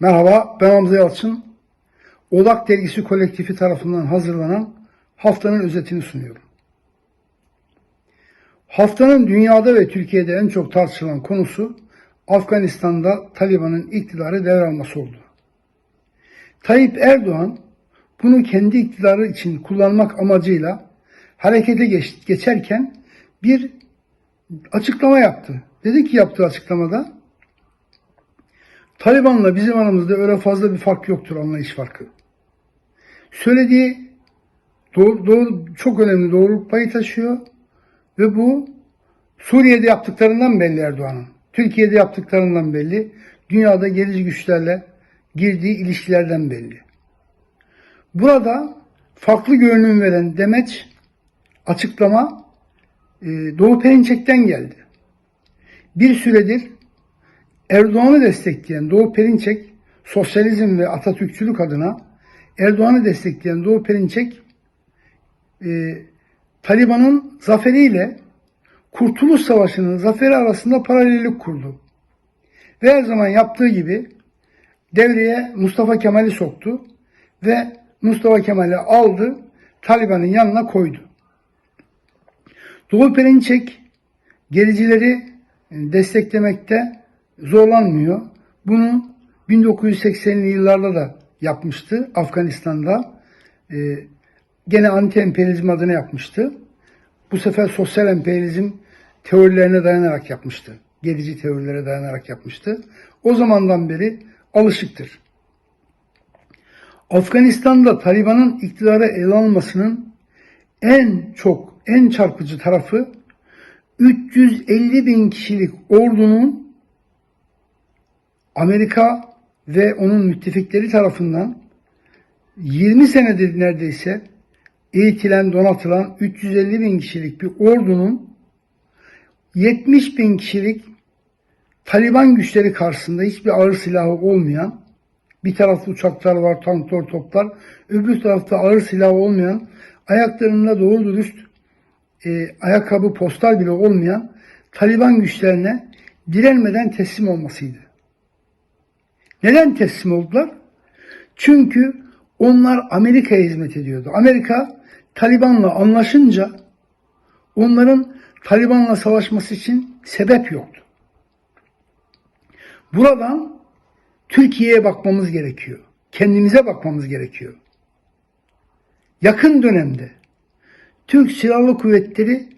Merhaba, ben Hamza Yalçın. Odak Dergisi kolektifi tarafından hazırlanan haftanın özetini sunuyorum. Haftanın dünyada ve Türkiye'de en çok tartışılan konusu Afganistan'da Taliban'ın iktidarı devralması oldu. Tayyip Erdoğan bunu kendi iktidarı için kullanmak amacıyla harekete geç- geçerken bir açıklama yaptı. Dedi ki yaptığı açıklamada Taliban'la bizim aramızda öyle fazla bir fark yoktur anlayış farkı. Söylediği doğru, doğru, çok önemli doğruluk payı taşıyor ve bu Suriye'de yaptıklarından belli Erdoğan'ın. Türkiye'de yaptıklarından belli. Dünyada gerici güçlerle girdiği ilişkilerden belli. Burada farklı görünüm veren demeç açıklama e, Doğu Perinçek'ten geldi. Bir süredir Erdoğan'ı destekleyen Doğu Perinçek, sosyalizm ve Atatürkçülük adına Erdoğan'ı destekleyen Doğu Perinçek, e, Taliban'ın zaferiyle Kurtuluş Savaşı'nın zaferi arasında paralellik kurdu. Ve her zaman yaptığı gibi devreye Mustafa Kemal'i soktu ve Mustafa Kemal'i aldı, Taliban'ın yanına koydu. Doğu Perinçek gericileri desteklemekte zorlanmıyor. Bunu 1980'li yıllarda da yapmıştı Afganistan'da. Ee, gene anti-emperyalizm adına yapmıştı. Bu sefer sosyal emperyalizm teorilerine dayanarak yapmıştı. Gerici teorilere dayanarak yapmıştı. O zamandan beri alışıktır. Afganistan'da Taliban'ın iktidara ele almasının en çok, en çarpıcı tarafı 350 bin kişilik ordunun Amerika ve onun müttefikleri tarafından 20 senedir neredeyse eğitilen, donatılan 350 bin kişilik bir ordunun 70 bin kişilik Taliban güçleri karşısında hiçbir ağır silahı olmayan bir tarafta uçaklar var, tanklar, toplar. Öbür tarafta ağır silahı olmayan, ayaklarında doğru dürüst e, ayakkabı, postal bile olmayan Taliban güçlerine direnmeden teslim olmasıydı. Neden teslim oldular? Çünkü onlar Amerika'ya hizmet ediyordu. Amerika Taliban'la anlaşınca onların Taliban'la savaşması için sebep yoktu. Buradan Türkiye'ye bakmamız gerekiyor. Kendimize bakmamız gerekiyor. Yakın dönemde Türk Silahlı Kuvvetleri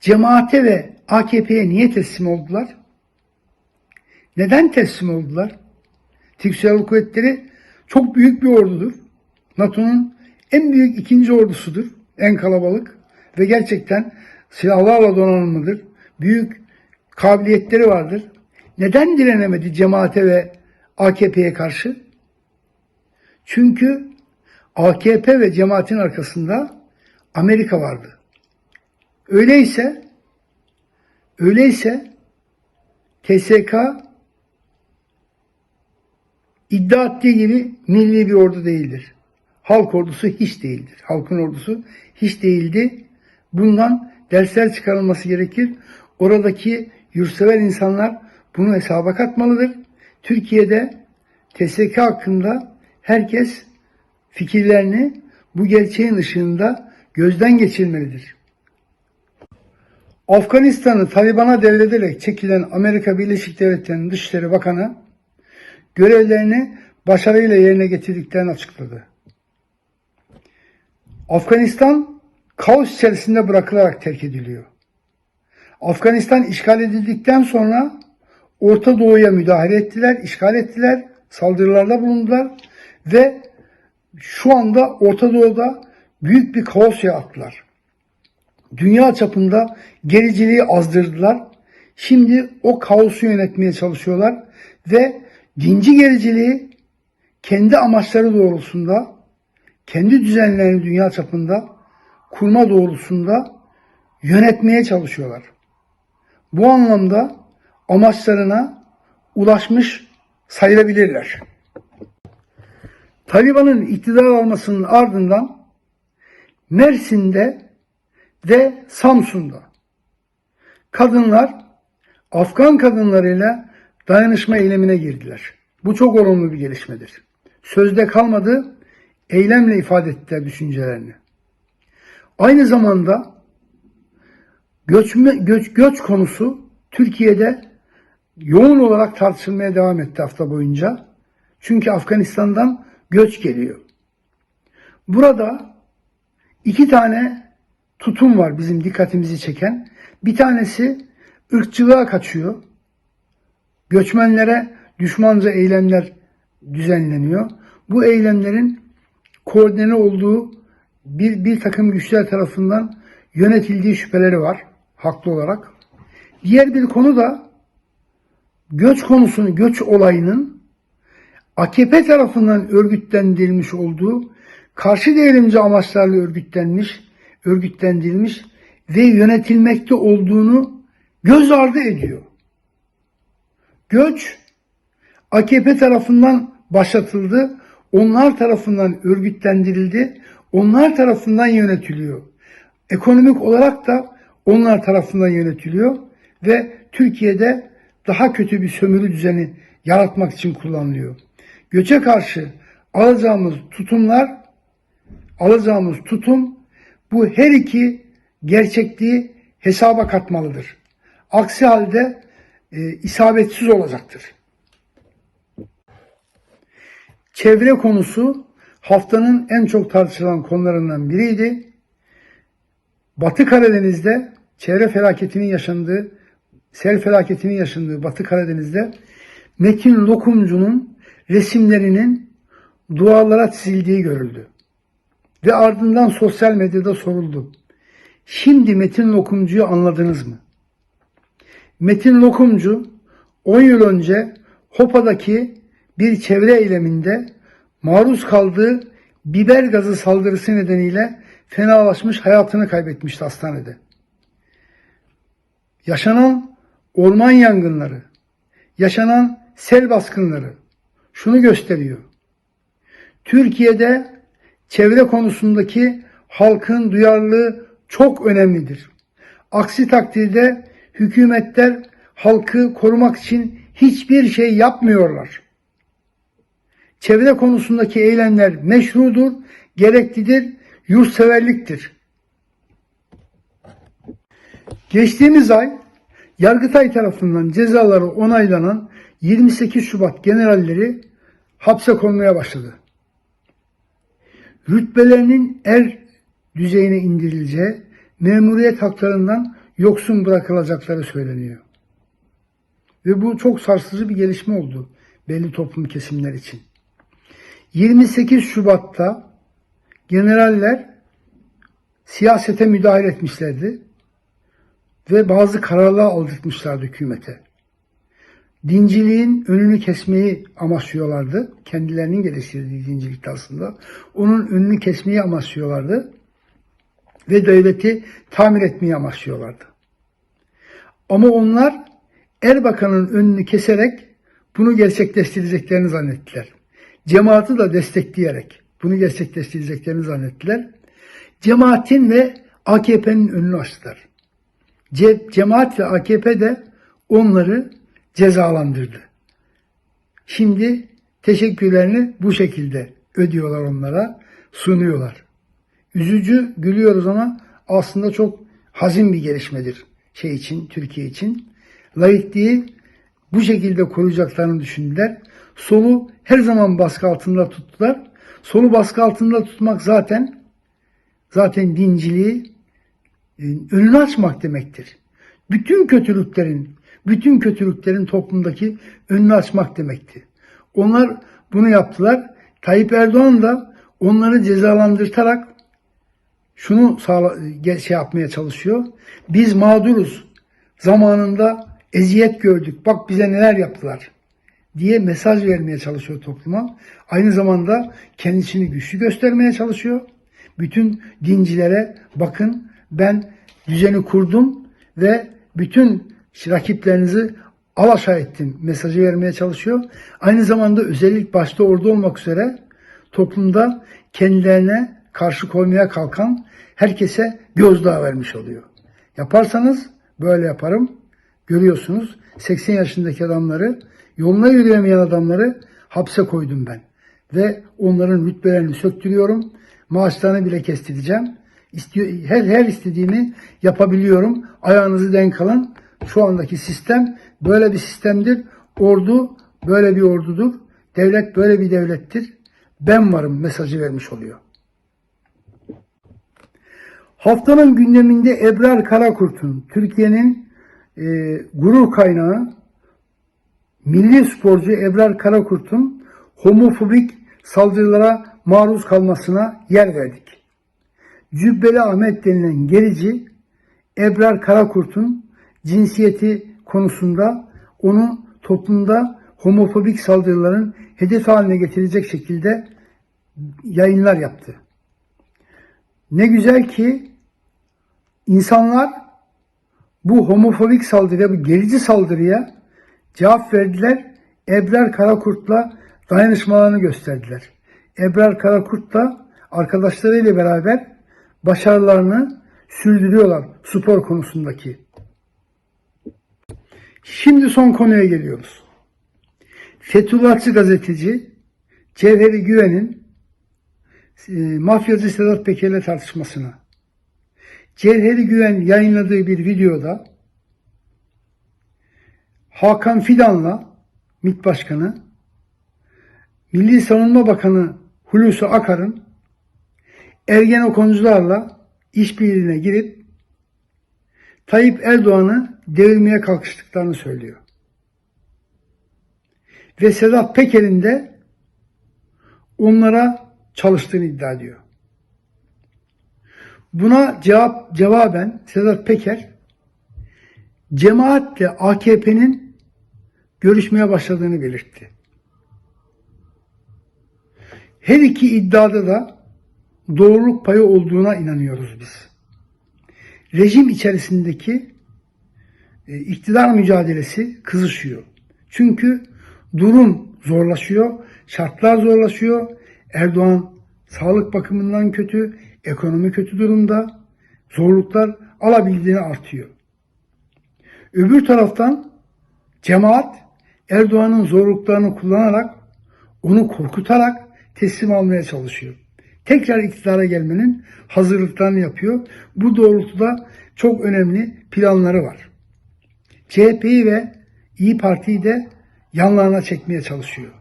cemaate ve AKP'ye niye teslim oldular? Neden teslim oldular? Türk Silahlı Kuvvetleri çok büyük bir ordudur. NATO'nun en büyük ikinci ordusudur. En kalabalık ve gerçekten silahlarla donanımlıdır. Büyük kabiliyetleri vardır. Neden direnemedi cemaate ve AKP'ye karşı? Çünkü AKP ve cemaatin arkasında Amerika vardı. Öyleyse öyleyse TSK iddia ettiği gibi milli bir ordu değildir. Halk ordusu hiç değildir. Halkın ordusu hiç değildi. Bundan dersler çıkarılması gerekir. Oradaki yurtsever insanlar bunu hesaba katmalıdır. Türkiye'de TSK hakkında herkes fikirlerini bu gerçeğin ışığında gözden geçirmelidir. Afganistan'ı Taliban'a devrederek çekilen Amerika Birleşik Devletleri'nin Dışişleri Bakanı görevlerini başarıyla yerine getirdiklerini açıkladı. Afganistan kaos içerisinde bırakılarak terk ediliyor. Afganistan işgal edildikten sonra Orta Doğu'ya müdahale ettiler, işgal ettiler, saldırılarda bulundular ve şu anda Orta Doğu'da büyük bir kaos yarattılar. Dünya çapında gericiliği azdırdılar. Şimdi o kaosu yönetmeye çalışıyorlar ve dinci gericiliği kendi amaçları doğrultusunda, kendi düzenlerini dünya çapında kurma doğrultusunda yönetmeye çalışıyorlar. Bu anlamda amaçlarına ulaşmış sayılabilirler. Taliban'ın iktidar almasının ardından Mersin'de ve Samsun'da kadınlar Afgan kadınlarıyla dayanışma eylemine girdiler. Bu çok olumlu bir gelişmedir. Sözde kalmadı, eylemle ifade ettiler düşüncelerini. Aynı zamanda göçme, göç, göç konusu Türkiye'de yoğun olarak tartışılmaya devam etti hafta boyunca. Çünkü Afganistan'dan göç geliyor. Burada iki tane tutum var bizim dikkatimizi çeken. Bir tanesi ırkçılığa kaçıyor. Göçmenlere düşmanca eylemler düzenleniyor. Bu eylemlerin koordine olduğu bir, bir takım güçler tarafından yönetildiği şüpheleri var haklı olarak. Diğer bir konu da göç konusunu, göç olayının AKP tarafından örgütlendirilmiş olduğu karşı devrimci amaçlarla örgütlenmiş, örgütlendirilmiş ve yönetilmekte olduğunu göz ardı ediyor. Göç AKP tarafından başlatıldı, onlar tarafından örgütlendirildi, onlar tarafından yönetiliyor. Ekonomik olarak da onlar tarafından yönetiliyor ve Türkiye'de daha kötü bir sömürü düzeni yaratmak için kullanılıyor. Göçe karşı alacağımız tutumlar, alacağımız tutum bu her iki gerçekliği hesaba katmalıdır. Aksi halde e, isabetsiz olacaktır. Çevre konusu haftanın en çok tartışılan konularından biriydi. Batı Karadeniz'de çevre felaketinin yaşandığı, sel felaketinin yaşandığı Batı Karadeniz'de Metin Lokumcu'nun resimlerinin duvarlara çizildiği görüldü. Ve ardından sosyal medyada soruldu. Şimdi Metin Lokumcu'yu anladınız mı? Metin Lokumcu 10 yıl önce Hopa'daki bir çevre eyleminde maruz kaldığı biber gazı saldırısı nedeniyle fenalaşmış hayatını kaybetmişti hastanede. Yaşanan orman yangınları, yaşanan sel baskınları şunu gösteriyor. Türkiye'de çevre konusundaki halkın duyarlılığı çok önemlidir. Aksi takdirde hükümetler halkı korumak için hiçbir şey yapmıyorlar. Çevre konusundaki eylemler meşrudur, gereklidir, yurtseverliktir. Geçtiğimiz ay Yargıtay tarafından cezaları onaylanan 28 Şubat generalleri hapse konmaya başladı. Rütbelerinin er düzeyine indirileceği, memuriyet haklarından yoksun bırakılacakları söyleniyor. Ve bu çok sarsıcı bir gelişme oldu belli toplum kesimler için. 28 Şubat'ta generaller siyasete müdahale etmişlerdi ve bazı kararlar aldırtmışlardı hükümete. Dinciliğin önünü kesmeyi amaçlıyorlardı. Kendilerinin geliştirdiği dincilikte aslında. Onun önünü kesmeyi amaçlıyorlardı. Ve devleti tamir etmeyi amaçlıyorlardı. Ama onlar Erbakan'ın önünü keserek bunu gerçekleştireceklerini zannettiler. Cemaati de destekleyerek bunu gerçekleştireceklerini zannettiler. Cemaatin ve AKP'nin önünü açtılar. Ce cemaat ve AKP de onları cezalandırdı. Şimdi teşekkürlerini bu şekilde ödüyorlar onlara, sunuyorlar. Üzücü, gülüyoruz ama aslında çok hazin bir gelişmedir şey için, Türkiye için. Laikliği bu şekilde koruyacaklarını düşündüler. Solu her zaman baskı altında tuttular. Solu baskı altında tutmak zaten zaten dinciliği e, önünü açmak demektir. Bütün kötülüklerin, bütün kötülüklerin toplumdaki önünü açmak demekti. Onlar bunu yaptılar. Tayyip Erdoğan da onları cezalandırtarak şunu sağla, şey yapmaya çalışıyor. Biz mağduruz. Zamanında eziyet gördük. Bak bize neler yaptılar diye mesaj vermeye çalışıyor topluma. Aynı zamanda kendisini güçlü göstermeye çalışıyor. Bütün dincilere bakın ben düzeni kurdum ve bütün rakiplerinizi alaşağı ettim mesajı vermeye çalışıyor. Aynı zamanda özellik başta orada olmak üzere toplumda kendilerine karşı koymaya kalkan herkese gözdağı vermiş oluyor. Yaparsanız böyle yaparım. Görüyorsunuz 80 yaşındaki adamları, yoluna yürüyemeyen adamları hapse koydum ben. Ve onların rütbelerini söktürüyorum. Maaşlarını bile kestireceğim. İstiyor, her, her istediğimi yapabiliyorum. Ayağınızı denk alın. Şu andaki sistem böyle bir sistemdir. Ordu böyle bir ordudur. Devlet böyle bir devlettir. Ben varım mesajı vermiş oluyor. Haftanın gündeminde Ebrar Karakurt'un Türkiye'nin e, gurur kaynağı milli sporcu Ebrar Karakurt'un homofobik saldırılara maruz kalmasına yer verdik. Cübbeli Ahmet denilen gerici Ebrar Karakurt'un cinsiyeti konusunda onu toplumda homofobik saldırıların hedef haline getirecek şekilde yayınlar yaptı. Ne güzel ki insanlar bu homofobik saldırıya, bu gerici saldırıya cevap verdiler. Ebrar Karakurt'la dayanışmalarını gösterdiler. Ebrar Karakurt da arkadaşlarıyla beraber başarılarını sürdürüyorlar spor konusundaki. Şimdi son konuya geliyoruz. Fethullahçı gazeteci Cevheri Güven'in e, mafyacı Sedat Peker'le tartışmasına. Cevheri Güven yayınladığı bir videoda Hakan Fidan'la MİT Başkanı, Milli Savunma Bakanı Hulusi Akar'ın Ergenekoncularla işbirliğine girip Tayyip Erdoğan'ı devirmeye kalkıştıklarını söylüyor. Ve Sedat Peker'in de onlara çalıştığını iddia ediyor. Buna cevap cevaben Sedat Peker cemaatle AKP'nin görüşmeye başladığını belirtti. Her iki iddiada da doğruluk payı olduğuna inanıyoruz biz. Rejim içerisindeki e, iktidar mücadelesi kızışıyor. Çünkü durum zorlaşıyor, şartlar zorlaşıyor. Erdoğan sağlık bakımından kötü, ekonomi kötü durumda, zorluklar alabildiğini artıyor. Öbür taraftan cemaat Erdoğan'ın zorluklarını kullanarak, onu korkutarak teslim almaya çalışıyor. Tekrar iktidara gelmenin hazırlıklarını yapıyor. Bu doğrultuda çok önemli planları var. CHP'yi ve İyi Parti'yi de yanlarına çekmeye çalışıyor.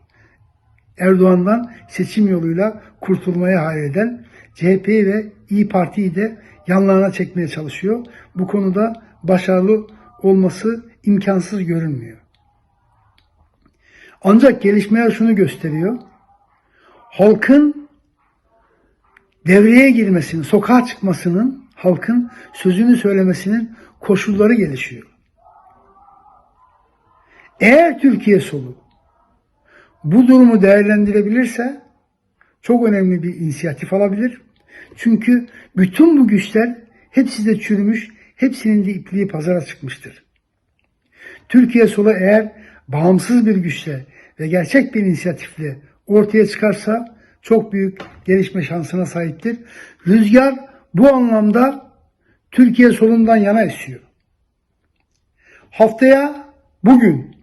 Erdoğan'dan seçim yoluyla kurtulmaya hayal eden CHP'yi ve İyi Parti'yi de yanlarına çekmeye çalışıyor. Bu konuda başarılı olması imkansız görünmüyor. Ancak gelişmeler şunu gösteriyor. Halkın devreye girmesinin, sokağa çıkmasının, halkın sözünü söylemesinin koşulları gelişiyor. Eğer Türkiye solu bu durumu değerlendirebilirse çok önemli bir inisiyatif alabilir. Çünkü bütün bu güçler hepsi de çürümüş, hepsinin de ipliği pazara çıkmıştır. Türkiye solu eğer bağımsız bir güçle ve gerçek bir inisiyatifle ortaya çıkarsa çok büyük gelişme şansına sahiptir. Rüzgar bu anlamda Türkiye solundan yana esiyor. Haftaya bugün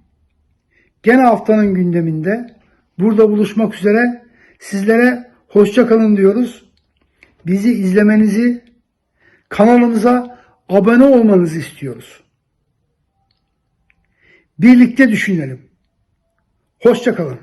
gene haftanın gündeminde burada buluşmak üzere sizlere hoşça kalın diyoruz. Bizi izlemenizi, kanalımıza abone olmanızı istiyoruz. Birlikte düşünelim. Hoşça kalın.